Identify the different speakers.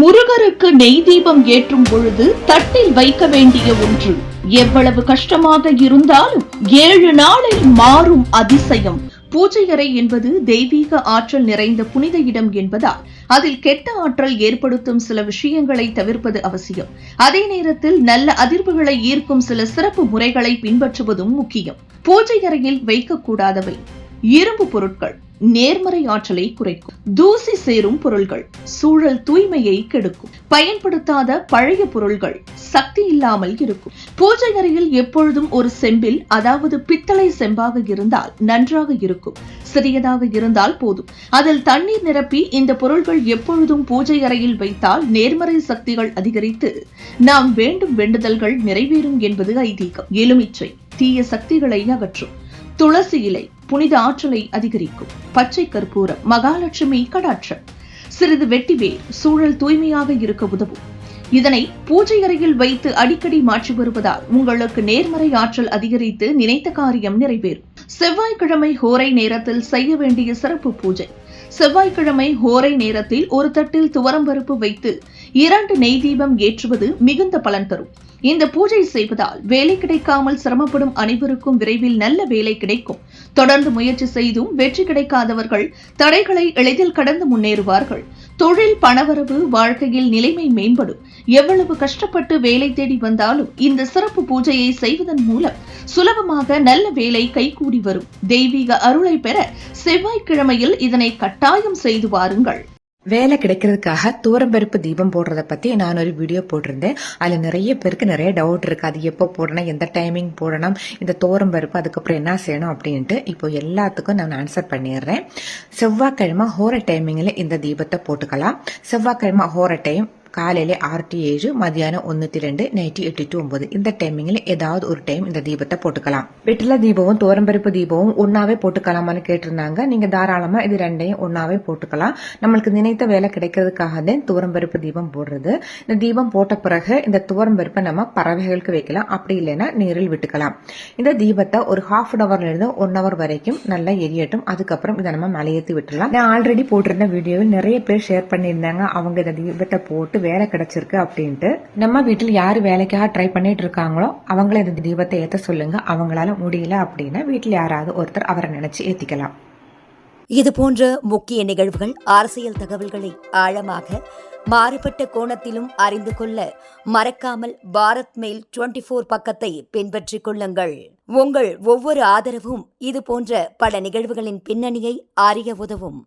Speaker 1: முருகருக்கு நெய் தீபம் ஏற்றும் பொழுது தட்டில் வைக்க வேண்டிய ஒன்று. எவ்வளவு கஷ்டமாக இருந்தாலும் ஏழு நாளில் மாறும் அதிசயம். பூஜையறை என்பது தெய்வீக ஆற்றல் நிறைந்த புனித இடம் என்பதால் அதில் கெட்ட ஆற்றல் ஏற்படுத்தும் சில விஷயங்களை தவிர்ப்பது அவசியம். அதே நேரத்தில் நல்ல அதிர்வுகளை ஈர்க்கும் சில சிறப்பு முறைகளை பின்பற்றுவதும் முக்கியம். பூஜை அறையில் வைக்கக்கூடாதவை. இரும்பு பொருட்கள் நேர்மறை ஆற்றலை குறைக்கும். தூசி சேரும் பொருள்கள் சூழல் தூய்மையை கெடுக்கும். பயன்படுத்தாத பழைய பொருள்கள் சக்தி இல்லாமல் இருக்கும். பூஜை அறையில் எப்பொழுதும் ஒரு செம்பில் அதாவது பித்தளை செம்பாக இருந்தால் நன்றாக இருக்கும். சிறியதாக இருந்தால் போதும். அதில் தண்ணீர் நிரப்பி இந்த பொருள்கள் எப்பொழுதும் பூஜை அறையில் வைத்தால் நேர்மறை சக்திகள் அதிகரித்து நாம் வேண்டும் வேண்டுதல்கள் நிறைவேறும் என்பது ஐதீகம். எலுமிச்சை தீய சக்திகளை அகற்றும். துளசி இலை புனித ஆற்றலை அதிகரிக்கும். பச்சை கற்பூரம் மகாலட்சுமி கடாட்சம். சிறிது வெட்டிவேர் சூழல் தூய்மையாக இருக்க உதவும். இதனை பூஜை அறையில் வைத்து அடிக்கடி மாற்றி வருவதால் உங்களுக்கு நேர்மறை ஆற்றல் அதிகரித்து நினைத்த காரியம் நிறைவேறும். செவ்வாய்க்கிழமை ஹோரை நேரத்தில் செய்ய வேண்டிய சிறப்பு பூஜை. செவ்வாய்க்கிழமை ஹோரை நேரத்தில் ஒரு தட்டில் துவரம்பருப்பு வைத்து இரண்டு நெய் தீபம் ஏற்றுவது மிகுந்த பலன் தரும். இந்த பூஜை செய்வதால் வேலை கிடைக்காமல் சிரமப்படும் அனைவருக்கும் விரைவில் நல்ல வேலை கிடைக்கும். தொடர்ந்து முயற்சி செய்தும் வெற்றி கிடைக்காதவர்கள் தடைகளை எளிதில் கடந்து முன்னேறுவார்கள். தொழில் பணவரவு வாழ்க்கையில் நிலைமை மேம்படும். எவ்வளவு கஷ்டப்பட்டு வேலை தேடி வந்தாலும் இந்த சிறப்பு பூஜையை செய்வதன் மூலம் சுலபமாக நல்ல வேலை கைகூடி வரும். தெய்வீக அருளை பெற செவ்வாய்க்கிழமையில் இதனை கட்டாயம் செய்து வாருங்கள்.
Speaker 2: வேலை கிடைக்கிறதுக்காக தூரம்பருப்பு தீபம் போடுறத பத்தி நான் ஒரு வீடியோ போட்டிருந்தேன். அதுல நிறைய பேருக்கு நிறைய டவுட் இருக்கு. அது எப்போ போடணும் எந்த டைமிங் போடணும் இந்த தூரம்பருப்பு அதுக்கப்புறம் என்ன செய்யணும் அப்படின்ட்டு இப்போ எல்லாத்துக்கும் நான் ஆன்சர் பண்ணிடுறேன். செவ்வாய்க்கிழமை ஹோர டைமிங்ல இந்த தீபத்தை போட்டுக்கலாம். செவ்வாய்க்கிழமை ஹோர டைம் காலையில் ஆறு ஏழு மதியானம் ஒன்று ரெண்டு நைட்டு எட்டு டு ஒன்பது இந்த டைமிங்ல ஏதாவது ஒரு டைம் இந்த தீபத்தை போட்டுக்கலாம் வெட்டில தீபமும் தோரம்பருப்பு தீபமும் ஒன்னாவே போட்டுக்கலாமான்னு கேட்டிருந்தாங்க நீங்க தாராளமா இது ரெண்டையும் ஒன்னாவே போட்டுக்கலாம் நம்மளுக்கு நினைத்த வேலை கிடைக்கிறதுக்காக தான் துவரம்பருப்பு தீபம் போடுறது இந்த தீபம் போட்ட பிறகு இந்த துவரம்பருப்பை நம்ம பறவைகளுக்கு வைக்கலாம் அப்படி இல்லைன்னா நீரில் விட்டுக்கலாம் இந்த தீபத்தை ஒரு ஹாஃப் அன் ஹவர்ல இருந்து ஒன் ஹவர் வரைக்கும் நல்லா எரியட்டும் அதுக்கப்புறம் இதை நம்ம மலையேற்றி விட்டுலாம் நான் ஆல்ரெடி போட்டிருந்த வீடியோவில் நிறைய பேர் ஷேர் பண்ணியிருந்தாங்க அவங்க இந்த தீபத்தை போட்டு வேலை கிடைச்சிருக்கு அப்படின்ட்டு நம்ம வீட்டில் யார் வேலைக்காக ட்ரை பண்ணிட்டு இருக்காங்களோ அவங்கள இந்த தீபத்தை ஏற்ற சொல்லுங்க. அவங்களால முடியல அப்படின்னா வீட்டில் யாராவது ஒருத்தர் அவரை நினைச்சு ஏத்திக்கலாம்.
Speaker 3: இது போன்ற முக்கிய நிகழ்வுகள் அரசியல் தகவல்களை ஆழமாக மாறுபட்ட கோணத்திலும் அறிந்து கொள்ள மறக்காமல் பாரத் மெயில் டுவெண்டி ஃபோர் பக்கத்தை பின்பற்றிக் கொள்ளுங்கள். உங்கள் ஒவ்வொரு ஆதரவும் இது போன்ற பல நிகழ்வுகளின் பின்னணியை அறிய உதவும்.